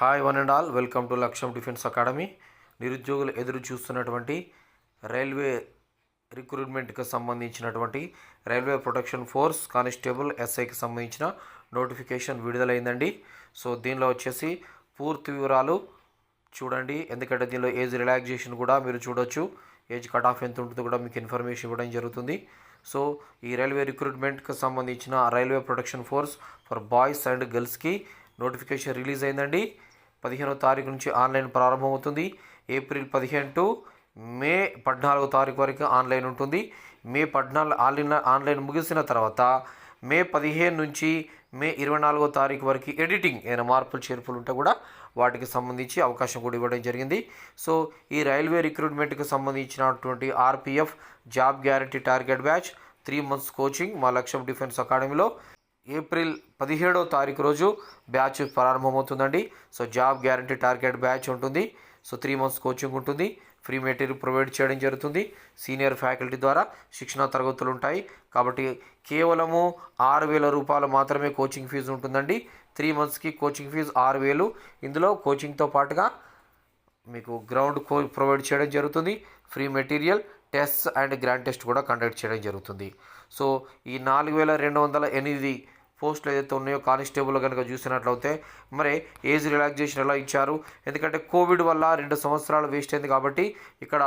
Hi one and all welcome to Lakshyam defence academy. నిరుద్యోగులు ఎదురు చూస్తున్నటువంటి రైల్వే రిక్రూట్మెంట్కి సంబంధించినటువంటి రైల్వే ప్రొటెక్షన్ ఫోర్స్ కానిస్టేబుల్ ఎస్ఐకి సంబంధించిన నోటిఫికేషన్ విడుదలైందండి. సో దీనిలో వచ్చేసి పూర్తి వివరాలు చూడండి. ఎందుకంటే దీనిలో ఏజ్ రిలాక్సేషన్ కూడా మీరు చూడొచ్చు. ఏజ్ కట్ ఆఫ్ ఎంత ఉంటుందో కూడా మీకు ఇన్ఫర్మేషన్ ఇవ్వడం జరుగుతుంది. సో ఈ రైల్వే రిక్రూట్మెంట్కి సంబంధించిన railway protection force for boys and గర్ల్స్కి నోటిఫికేషన్ రిలీజ్ అయిందండి. పదిహేనో తారీఖు నుంచి ఆన్లైన్ ప్రారంభమవుతుంది. ఏప్రిల్ పదిహేను టు మే పద్నాలుగో తారీఖు వరకు ఆన్లైన్ ఉంటుంది. మే పద్నాలుగు ఆన్లైన్ ఆన్లైన్ ముగిసిన తర్వాత మే పదిహేను నుంచి మే ఇరవై నాలుగో తారీఖు వరకు ఎడిటింగ్ ఏమైనా మార్పులు చేర్పులు ఉంటే కూడా వాటికి సంబంధించి అవకాశం కూడా ఇవ్వడం జరిగింది. సో ఈ రైల్వే రిక్రూట్మెంట్కి సంబంధించినటువంటి RPF job guarantee target batch three months coaching మా లక్ష్యం డిఫెన్స్ అకాడమీలో ఏప్రిల్ పదిహేడో తారీఖు రోజు batch ప్రారంభమవుతుందండి. So job guarantee target batch ఉంటుంది. సో త్రీ మంత్స్ కోచింగ్ ఉంటుంది. ఫ్రీ మెటీరియల్ ప్రొవైడ్ చేయడం జరుగుతుంది. సీనియర్ ఫ్యాకల్టీ ద్వారా శిక్షణ తరగతులు ఉంటాయి. కాబట్టి కేవలము ఆరు వేల రూపాయలు మాత్రమే కోచింగ్ ఫీజు ఉంటుందండి. త్రీ మంత్స్కి కోచింగ్ ఫీజు ఆరు వేలు. ఇందులో కోచింగ్తో పాటుగా మీకు గ్రౌండ్ కో ప్రొవైడ్ చేయడం జరుగుతుంది. Free material test and grand test కూడా కండక్ట్ చేయడం జరుగుతుంది. సో ఈ నాలుగు వేల రెండు వందల ఎనిమిది పోస్టులు ఏదైతే ఉన్నాయో కానిస్టేబుల్ కనుక చూసినట్లయితే మరి ఏజ్ రిలాక్సేషన్ ఎలా ఇచ్చారు? ఎందుకంటే కోవిడ్ వల్ల రెండు సంవత్సరాలు వేస్ట్ అయింది కాబట్టి ఇక్కడ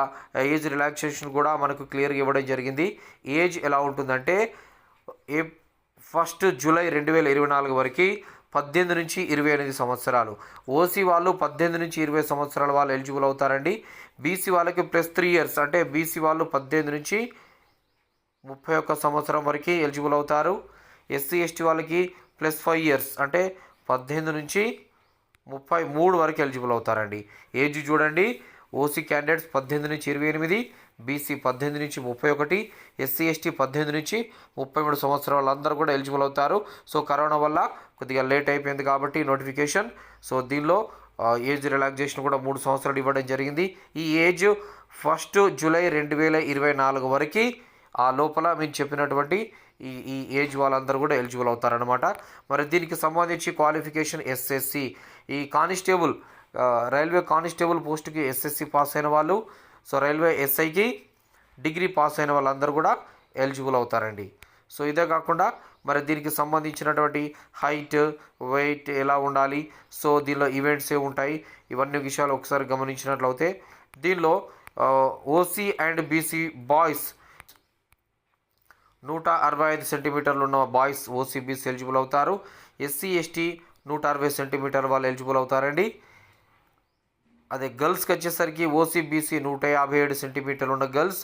ఏజ్ రిలాక్సేషన్ కూడా మనకు క్లియర్గా ఇవ్వడం జరిగింది. ఏజ్ ఎలా ఉంటుందంటే ఏ ఫస్ట్ జూలై రెండు వేల ఇరవై నాలుగు వరకు పద్దెనిమిది నుంచి ఇరవై ఎనిమిది సంవత్సరాలు. ఓసీ వాళ్ళు పద్దెనిమిది నుంచి ఇరవై సంవత్సరాల వాళ్ళు ఎలిజిబుల్ అవుతారండి. బీసీ వాళ్ళకి ప్లస్ త్రీ ఇయర్స్ అంటే బీసీ వాళ్ళు పద్దెనిమిది నుంచి ముప్పై ఒక్క సంవత్సరం వరకు ఎలిజిబుల్ అవుతారు. ఎస్సీ ఎస్టీ వాళ్ళకి ప్లస్ ఫైవ్ ఇయర్స్ అంటే పద్దెనిమిది నుంచి ముప్పై మూడు వరకు ఎలిజిబుల్ అవుతారండి. ఏజ్ చూడండి. ఓసీ క్యాండిడేట్స్ పద్దెనిమిది నుంచి ఇరవై ఎనిమిది బీసీ పద్దెనిమిది నుంచి ముప్పై ఒకటి ఎస్సీ ఎస్టీ పద్దెనిమిది నుంచి ముప్పై మూడు సంవత్సరాల వాళ్ళందరూ కూడా ఎలిజిబుల్ అవుతారు. సో కరోనా వల్ల కొద్దిగా లేట్ అయిపోయింది కాబట్టి నోటిఫికేషన్. సో దీనిలో ఏజ్ రిలాక్సేషన్ కూడా మూడు సంవత్సరాలు ఇవ్వడం జరిగింది. ఈ ఏజ్ ఫస్ట్ జూలై రెండు వేల ఇరవై నాలుగు వరకు ఆ లోపల మేము చెప్పినటువంటి ఈ ఈ ఏజ్ వాళ్ళందరూ కూడా ఎలిజిబుల్ అవుతారనమాట మరి దీనికి సంబంధించి క్వాలిఫికేషన్ ఎస్ఎస్సి. ఈ కానిస్టేబుల్ రైల్వే కానిస్టేబుల్ పోస్టుకి ఎస్ఎస్సి పాస్ అయిన వాళ్ళు సో రైల్వే ఎస్ఐకి డిగ్రీ పాస్ అయిన వాళ్ళందరూ కూడా ఎలిజిబుల్ అవుతారండి. సో ఇదే కాకుండా మరి దీనికి సంబంధించినటువంటి హైట్ వెయిట్ ఎలా ఉండాలి సో దీనిలో ఈవెంట్స్ ఏ ఉంటాయి ఇవన్నీ విషయాలు ఒకసారి గమనించినట్లయితే దీనిలో ఓసీ అండ్ బీసీ బాయ్స్ నూట అరవై ఐదు సెంటీమీటర్లు ఉన్న బాయ్స్ ఓసీబీసీ ఎలిజిబుల్ అవుతారు. ఎస్సీ ఎస్టీ నూట అరవై సెంటీమీటర్ వాళ్ళు ఎలిజిబుల్ అవుతారండి. అదే గర్ల్స్కి వచ్చేసరికి ఓసీబీసీ నూట యాభై ఏడు సెంటీమీటర్లు ఉన్న గర్ల్స్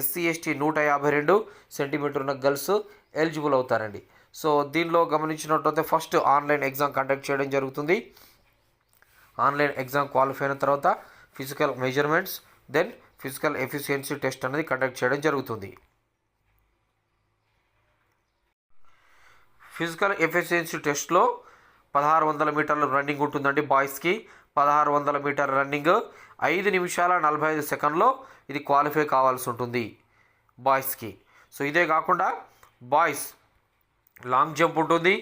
ఎస్సీ ఎస్టీ నూట యాభై రెండు సెంటీమీటర్ ఉన్న గర్ల్స్ ఎలిజిబుల్ అవుతారండి. సో దీనిలో గమనించినట్లయితే ఫస్ట్ ఆన్లైన్ ఎగ్జామ్ కండక్ట్ చేయడం జరుగుతుంది. ఆన్లైన్ ఎగ్జామ్ క్వాలిఫై అయిన తర్వాత physical measurements then physical efficiency test అనేది కండక్ట్ చేయడం జరుగుతుంది. ఫిజికల్ ఎఫిషియన్సీ టెస్ట్లో పదహారు వందల మీటర్ల రన్నింగ్ ఉంటుందండి బాయ్స్కి. పదహారు వందల మీటర్ రన్నింగ్ ఐదు నిమిషాల నలభై ఐదు సెకండ్లో ఇది క్వాలిఫై కావాల్సి ఉంటుంది బాయ్స్కి. సో ఇదే కాకుండా బాయ్స్ లాంగ్ జంప్ ఉంటుంది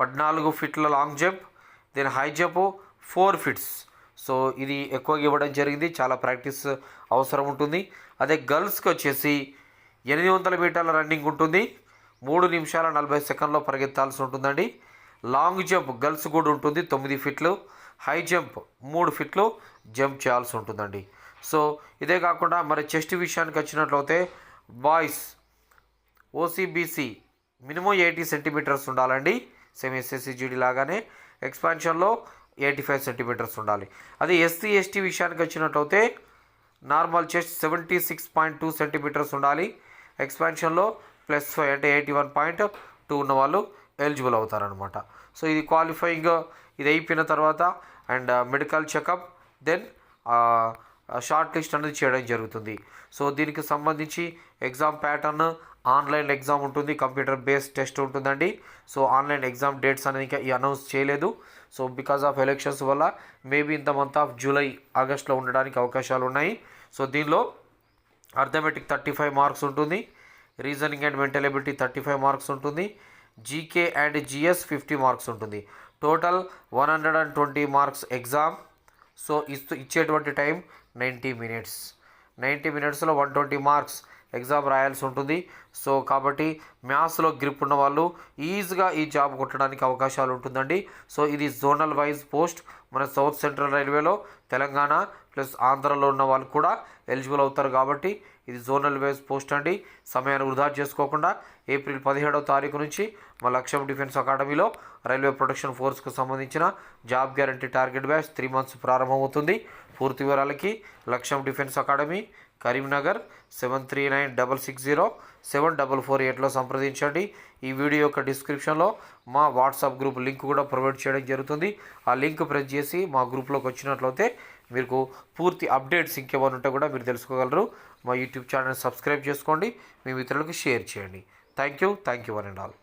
పద్నాలుగు ఫీట్ల long jump then high jump four feets. So ఇది ఎక్కువగా ఇవ్వడం జరిగింది చాలా ప్రాక్టీస్ అవసరం ఉంటుంది. అదే గర్ల్స్కి వచ్చేసి ఎనిమిది వందల మీటర్ల రన్నింగ్ ఉంటుంది. మూడు నిమిషాల నలభై సెకండ్లో పరిగెత్తాల్సి ఉంటుందండి. లాంగ్ జంప్ గర్ల్స్ కూడా ఉంటుంది. తొమ్మిది ఫిట్లు. హై జంప్ మూడు ఫిట్లు. జంప్ చేయాల్సి ఉంటుందండి. సో ఇదే కాకుండా మరి చెస్ట్ విషయానికి వచ్చినట్లయితే boys OC BC minimum eighty centimetres ఉండాలండి. సేమ్ ఎస్ఎస్సి జీడీ లాగానే ఎక్స్పాన్షన్లో ఎయిటీ ఫైవ్ సెంటీమీటర్స్ ఉండాలి. అదే ఎస్సీ ఎస్టీ విషయానికి వచ్చినట్లయితే normal chest seventy six point two centimetres ఉండాలి. ఎక్స్పాన్షన్లో ప్లస్ ఫైవ్ అంటే ఎయిటీ వన్ పాయింట్ టూ ఉన్న వాళ్ళు ఎలిజిబుల్ అవుతారనమాట సో ఇది క్వాలిఫైయింగ్ ఇది అయిపోయిన తర్వాత and medical checkup then short list అనేది చేయడం జరుగుతుంది. సో దీనికి సంబంధించి ఎగ్జామ్ ప్యాటర్న్ ఆన్లైన్ ఎగ్జామ్ ఉంటుంది కంప్యూటర్ బేస్డ్ టెస్ట్ ఉంటుందండి. సో ఆన్లైన్ ఎగ్జామ్ డేట్స్ అనేది ఇంకా అనౌన్స్ చేయలేదు. సో బికాస్ ఆఫ్ ఎలక్షన్స్ వల్ల మేబీ ఇంత మంత్ ఆఫ్ జూలై ఆగస్ట్లో ఉండడానికి అవకాశాలు ఉన్నాయి. సో దీనిలో అర్థమెటిక్ థర్టీ ఫైవ్ మార్క్స్ ఉంటుంది. Reasoning and mental ability thirty five marks ఉంటుంది. GK and GS fifty marks ఉంటుంది. Total one hundred and twenty marks exam. So ఇస్తూ ఇచ్చేటువంటి టైం నైంటీ మినిట్స్. నైంటీ మినిట్స్లో వన్ ట్వంటీ మార్క్స్ ఎగ్జామ్ రాయాల్సి ఉంటుంది. So కాబట్టి మ్యాథ్స్లో గ్రిప్ ఉన్న వాళ్ళు ఈజీగా ఈ జాబ్ కొట్టడానికి అవకాశాలు ఉంటుందండి. సో ఇది జోనల్ వైజ్ పోస్ట్ మన సౌత్ సెంట్రల్ రైల్వేలో తెలంగాణ ప్లస్ ఆంధ్రలో ఉన్న వాళ్ళు కూడా ఎలిజిబుల్ అవుతారు కాబట్టి ఇది జోనల్ వైజ్ పోస్ట్ అండి. సమయాన్ని వృధా చేసుకోకుండా ఏప్రిల్ పదిహేడవ తారీఖు నుంచి మా లక్ష్యం డిఫెన్స్ అకాడమీలో రైల్వే ప్రొటెక్షన్ ఫోర్స్కు సంబంధించిన job guarantee target batch three months ప్రారంభమవుతుంది. పూర్తి వివరాలకి Lakshyam defence academy Karimnagar seven three nine double six zero seven double four ఎయిట్లో సంప్రదించండి. ఈ వీడియో యొక్క డిస్క్రిప్షన్లో మా వాట్సాప్ గ్రూప్ లింక్ కూడా ప్రొవైడ్ చేయడం జరుగుతుంది. ఆ లింక్ ప్రెస్ చేసి మా గ్రూప్లోకి వచ్చినట్లయితే మీకు పూర్తి అప్డేట్స్ ఇంకేమైనా ఉంటే కూడా మీరు తెలుసుకోగలరు. మా యూట్యూబ్ ఛానల్ సబ్స్క్రైబ్ చేసుకోండి. మీ మిత్రులకు షేర్ చేయండి. Thank you. Thank you one and all.